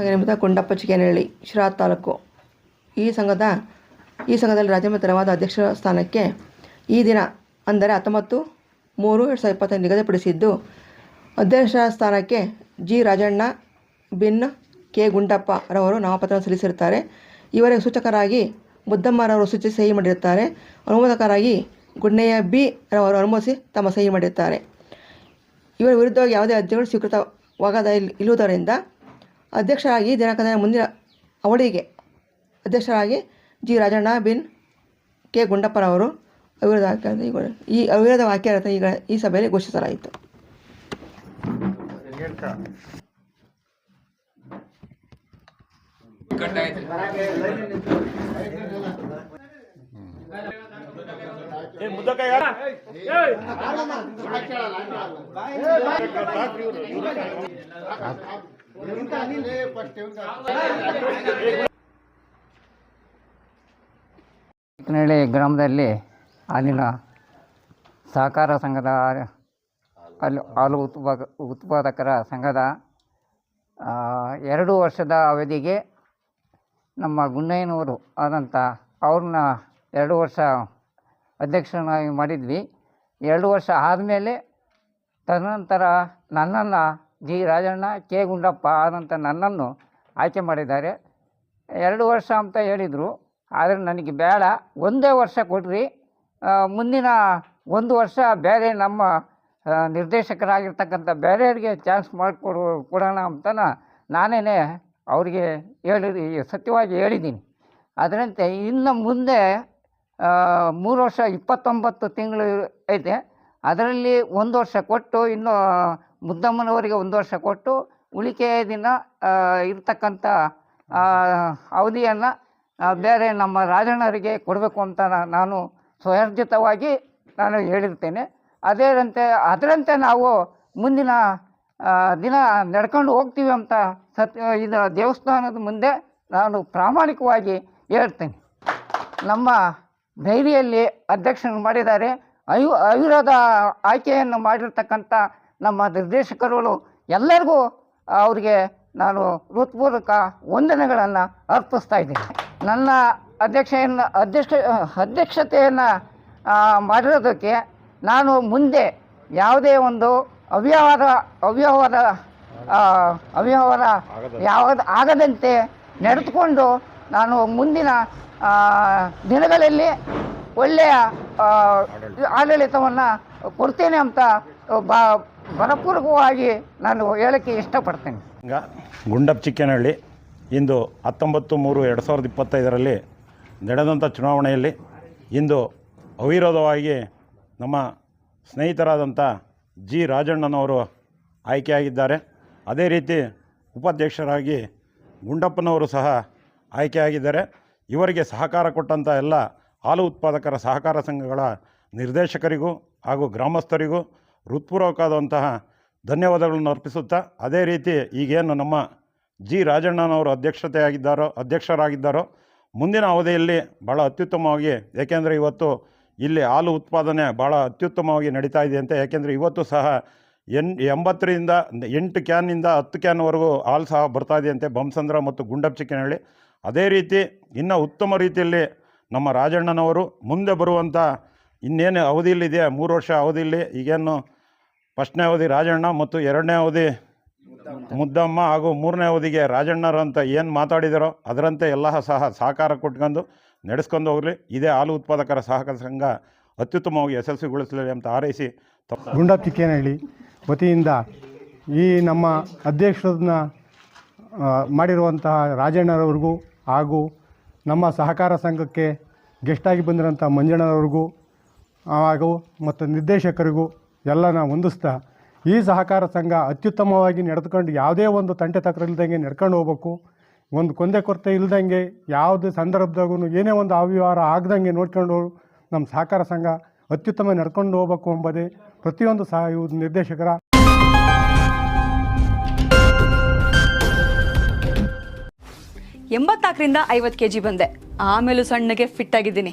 ಸಂಘ ನಿಮಿತ್ತ ಕೊಂಡಪ್ಪ ಚಿಕ್ಕೇನಹಳ್ಳಿ ಶಿರಾ ತಾಲೂಕು. ಈ ಸಂಘದ, ಈ ಸಂಘದಲ್ಲಿ ರಾಜ್ಯ ಮತ್ತು ತೆರವಾದ ಅಧ್ಯಕ್ಷ ಸ್ಥಾನಕ್ಕೆ ಈ ದಿನ ಅಂದರೆ ಹತ್ತೊಂಬತ್ತು ಮೂರು ಎರಡು ಸಾವಿರದ ಇಪ್ಪತ್ತೈದು ನಿಗದಿಪಡಿಸಿದ್ದು, ಅಧ್ಯಕ್ಷ ಸ್ಥಾನಕ್ಕೆ ಜಿ ರಾಜಣ್ಣ ಬಿನ್ ಕೆ ಗುಂಡಪ್ಪ ರವರು ನಾಮಪತ್ರ ಸಲ್ಲಿಸಿರುತ್ತಾರೆ. ಇವರಿಗೆ ಸೂಚಕರಾಗಿ ಮುದ್ದಮ್ಮರವರು ಸೂಚಿ ಸಹಿ ಮಾಡಿರುತ್ತಾರೆ. ಅನುಮೋದಕರಾಗಿ ಗುಡ್ನೆಯ ಬಿ ರವರು ಅನುಮೋದಿಸಿ ತಮ್ಮ ಸಹಿ ಮಾಡಿರುತ್ತಾರೆ. ಇವರ ವಿರುದ್ಧವಾಗಿ ಯಾವುದೇ ಅರ್ಜಿಗಳು ಸ್ವೀಕೃತವಾಗದ ಇಲ್- ಇರುವುದರಿಂದ ಅಧ್ಯಕ್ಷರಾಗಿ ದಿನಾಂಕದ ಮುಂದಿನ ಅವಧಿಗೆ ಅಧ್ಯಕ್ಷರಾಗಿ ಜಿ ರಾಜಣ್ಣ ಬಿನ್ ಕೆ ಗುಂಡಪ್ಪರವರು ಅವಿರೋಧ ವಾಕ್ಯ ಈಗ- ಈ ಅವಿರೋಧ ವಾಕ್ಯ ಈಗ ಈ ಸಭೆಯಲ್ಲಿ ಘೋಷಿಸಲಾಯಿತು. ಚಿಕ್ಕನಹಳ್ಳಿ ಗ್ರಾಮದಲ್ಲಿ ಅಲ್ಲಿನ ಸಹಕಾರ ಸಂಘದ ಅಲ್ಲಿ ಹಾಲು ಉತ್ಪಾದ, ಉತ್ಪಾದಕರ ಸಂಘದ ಎರಡು ವರ್ಷದ ಅವಧಿಗೆ ನಮ್ಮ ಗುಂಡಯ್ಯನವರು ಆದಂಥ ಅವ್ರನ್ನ ಎರಡು ವರ್ಷ ಅಧ್ಯಕ್ಷನಾಗಿ ಮಾಡಿದ್ವಿ. ಎರಡು ವರ್ಷ ಆದಮೇಲೆ ತದನಂತರ ನನ್ನನ್ನು ಜಿ ರಾಜಣ್ಣ ಕೆ ಗುಂಡಪ್ಪ ಆದಂಥ ನನ್ನನ್ನು ಆಯ್ಕೆ ಮಾಡಿದ್ದಾರೆ. ಎರಡು ವರ್ಷ ಅಂತ ಹೇಳಿದರು. ಆದರೆ ನನಗೆ ಬೇಡ. ಒಂದೇ ವರ್ಷ ಕೊಡ್ರಿ. ಮುಂದಿನ ಒಂದು ವರ್ಷ ಬೇರೆ ನಮ್ಮ ನಿರ್ದೇಶಕರಾಗಿರ್ತಕ್ಕಂಥ ಬೇರೆಯವರಿಗೆ ಚಾನ್ಸ್ ಮಾಡಿಕೊಡು, ಕೊಡೋಣ ಅಂತ ನಾನೇ ಅವರಿಗೆ ಹೇಳಿ, ಸತ್ಯವಾಗಿ ಹೇಳಿದ್ದೀನಿ. ಅದರಂತೆ ಇನ್ನು ಮುಂದೆ ಮೂರು ವರ್ಷ ಇಪ್ಪತ್ತೊಂಬತ್ತು ತಿಂಗಳು ಐತೆ. ಅದರಲ್ಲಿ ಒಂದು ವರ್ಷ ಕೊಟ್ಟು ಇನ್ನು ಮುದ್ದಮ್ಮನವರಿಗೆ ಒಂದು ವರ್ಷ ಕೊಟ್ಟು ಉಳಿಕೆ ದಿನ ಇರ್ತಕ್ಕಂಥ ಅವಧಿಯನ್ನು ಬೇರೆ ನಮ್ಮ ರಾಜಣ್ಣರಿಗೆ ಕೊಡಬೇಕು ಅಂತ ನಾನು ಸ್ವಯರ್ಜಿತವಾಗಿ ನಾನು ಹೇಳಿರ್ತೇನೆ. ಅದೇರಂತೆ, ಅದರಂತೆ ನಾವು ಮುಂದಿನ ದಿನ ನಡ್ಕೊಂಡು ಹೋಗ್ತೀವಿ ಅಂತ ಸತ್ಯ ಇದು ದೇವಸ್ಥಾನದ ಮುಂದೆ ನಾನು ಪ್ರಾಮಾಣಿಕವಾಗಿ ಹೇಳ್ತೇನೆ. ನಮ್ಮ ಡೈರಿಯಲ್ಲಿ ಅಧ್ಯಕ್ಷರು ಮಾಡಿದ್ದಾರೆ. ಅಯು, ಅವಿರೋಧ ಆಯ್ಕೆಯನ್ನು ಮಾಡಿರ್ತಕ್ಕಂಥ ನಮ್ಮ ನಿರ್ದೇಶಕರುಗಳು ಎಲ್ಲರಿಗೂ ಅವರಿಗೆ ನಾನು ಹೃತ್ಪೂರ್ವಕ ವಂದನೆಗಳನ್ನು ಅರ್ಪಿಸ್ತಾ ಇದ್ದೀನಿ. ನನ್ನ ಅಧ್ಯಕ್ಷೆಯನ್ನು ಅಧ್ಯಕ್ಷ ಅಧ್ಯಕ್ಷತೆಯನ್ನು ಮಾಡಿರೋದಕ್ಕೆ ನಾನು ಮುಂದೆ ಯಾವುದೇ ಒಂದು ಅವ್ಯವಹಾರ ಅವ್ಯವಹಾರ ಅವ್ಯವಹಾರ ಯಾವುದು ಆಗದಂತೆ ನಡೆದುಕೊಂಡು ನಾನು ಮುಂದಿನ ದಿನಗಳಲ್ಲಿ ಒಳ್ಳೆಯ ಆಡಳಿತವನ್ನು ಕೊಡ್ತೇನೆ ಅಂತ ಬ ಬಲಪೂರ್ವಕವಾಗಿ ನಾನು ಹೇಳಕ್ಕೆ ಇಷ್ಟಪಡ್ತೇನೆ. ಈಗ ಗುಂಡಪ್ಪ ಚಿಕ್ಕನಹಳ್ಳಿ ಇಂದು ಹತ್ತೊಂಬತ್ತು ಮೂರು ಎರಡು ಸಾವಿರದ ಇಪ್ಪತ್ತೈದರಲ್ಲಿ ನಡೆದಂಥ ಚುನಾವಣೆಯಲ್ಲಿ ಇಂದು ಅವಿರೋಧವಾಗಿ ನಮ್ಮ ಸ್ನೇಹಿತರಾದಂಥ ಜಿ ರಾಜಣ್ಣನವರು ಆಯ್ಕೆಯಾಗಿದ್ದಾರೆ. ಅದೇ ರೀತಿ ಉಪಾಧ್ಯಕ್ಷರಾಗಿ ಗುಂಡಪ್ಪನವರು ಸಹ ಆಯ್ಕೆಯಾಗಿದ್ದಾರೆ. ಇವರಿಗೆ ಸಹಕಾರ ಕೊಟ್ಟಂಥ ಎಲ್ಲ ಹಾಲು ಉತ್ಪಾದಕರ ಸಹಕಾರ ಸಂಘಗಳ ನಿರ್ದೇಶಕರಿಗೂ ಹಾಗೂ ಗ್ರಾಮಸ್ಥರಿಗೂ ಹೃತ್ಪೂರ್ವಕವಾದಂತಹ ಧನ್ಯವಾದಗಳನ್ನು ಅರ್ಪಿಸುತ್ತಾ, ಅದೇ ರೀತಿ ಈಗೇನು ನಮ್ಮ ಜಿ ರಾಜಣ್ಣನವರು ಅಧ್ಯಕ್ಷತೆಯಾಗಿದ್ದಾರೋ, ಅಧ್ಯಕ್ಷರಾಗಿದ್ದಾರೋ, ಮುಂದಿನ ಅವಧಿಯಲ್ಲಿ ಭಾಳ ಅತ್ಯುತ್ತಮವಾಗಿ, ಏಕೆಂದರೆ ಇವತ್ತು ಇಲ್ಲಿ ಹಾಲು ಉತ್ಪಾದನೆ ಭಾಳ ಅತ್ಯುತ್ತಮವಾಗಿ ನಡೀತಾ ಇದೆ ಅಂತ, ಏಕೆಂದರೆ ಇವತ್ತು ಸಹ ಎನ್, ಎಂಬತ್ತರಿಂದ ಎಂಟು ಕ್ಯಾನ್ನಿಂದ ಹತ್ತು ಕ್ಯಾನ್ವರೆಗೂ ಹಾಲು ಸಹ ಬರ್ತಾ ಇದೆಯಂತೆ ಬಂಸಂದ್ರ ಮತ್ತು ಗುಂಡಪ್ ಚಿಕ್ಕನಹಳ್ಳಿ. ಅದೇ ರೀತಿ ಇನ್ನು ಉತ್ತಮ ರೀತಿಯಲ್ಲಿ ನಮ್ಮ ರಾಜಣ್ಣನವರು ಮುಂದೆ ಬರುವಂಥ ಇನ್ನೇನು ಅವಧಿಯಲ್ಲಿದೆ ಮೂರು ವರ್ಷ ಅವಧಿಯಲ್ಲಿ ಈಗೇನು ಫಸ್ಟ್ನೇ ಅವಧಿ ರಾಜಣ್ಣ ಮತ್ತು ಎರಡನೇ ಅವಧಿ ಮುದ್ದಮ್ಮ ಹಾಗೂ ಮೂರನೇ ಅವಧಿಗೆ ರಾಜಣ್ಣರು ಅಂತ ಏನು ಮಾತಾಡಿದಾರೋ ಅದರಂತೆ ಎಲ್ಲ ಸಹ ಸಹಕಾರ ಕೊಟ್ಕೊಂಡು ನಡೆಸ್ಕೊಂಡು ಹೋಗಲಿ. ಇದೇ ಹಾಲು ಉತ್ಪಾದಕರ ಸಹಕಾರ ಸಂಘ ಅತ್ಯುತ್ತಮವಾಗಿ ಯಶಸ್ವಿಗೊಳಿಸಲಿ ಅಂತ ಹಾರೈಸಿ. ತಮ್ಮ ಕೇನಹಳ್ಳಿ ವತಿಯಿಂದ ಈ ನಮ್ಮ ಅಧ್ಯಕ್ಷರನ್ನ ಮಾಡಿರುವಂತಹ ರಾಜಣ್ಣರವ್ರಿಗೂ ಹಾಗೂ ನಮ್ಮ ಸಹಕಾರ ಸಂಘಕ್ಕೆ ಗೆಸ್ಟಾಗಿ ಬಂದಿರೋಂಥ ಮಂಜಣ್ಣರವ್ರಿಗೂ ಹಾಗೂ ಮತ್ತು ನಿರ್ದೇಶಕರಿಗೂ ಎಲ್ಲ ನಾವು ಹೊಂದಿಸ್ತಾ ಈ ಸಹಕಾರ ಸಂಘ ಅತ್ಯುತ್ತಮವಾಗಿ ನಡೆದುಕೊಂಡು ಯಾವುದೇ ಒಂದು ತಂಟೆ ತಕರ ಇಲ್ದಂಗೆ ನಡ್ಕೊಂಡು ಹೋಗ್ಬೇಕು. ಒಂದು ಕೊಂದೆ ಕೊರತೆ ಇಲ್ದಂಗೆ ಯಾವುದೇ ಸಂದರ್ಭದಾಗೂ ಏನೇ ಒಂದು ಅವ್ಯವಹಾರ ಆಗ್ದಂಗೆ ನೋಡ್ಕೊಂಡು ನಮ್ಮ ಸಹಕಾರ ಸಂಘ ಅತ್ಯುತ್ತಮ ನಡ್ಕೊಂಡು ಹೋಗ್ಬೇಕು ಎಂಬುದೇ ಪ್ರತಿಯೊಂದು ಸಹ ನಿರ್ದೇಶಕರ ಎಂಬತ್ನಾಲ್ಕರಿಂದ ಐವತ್ತು ಕೆ ಜಿ ಬಂದೆ. ಆಮೇಲೂ ಸಣ್ಣಗೆ ಫಿಟ್ ಆಗಿದ್ದೀನಿ.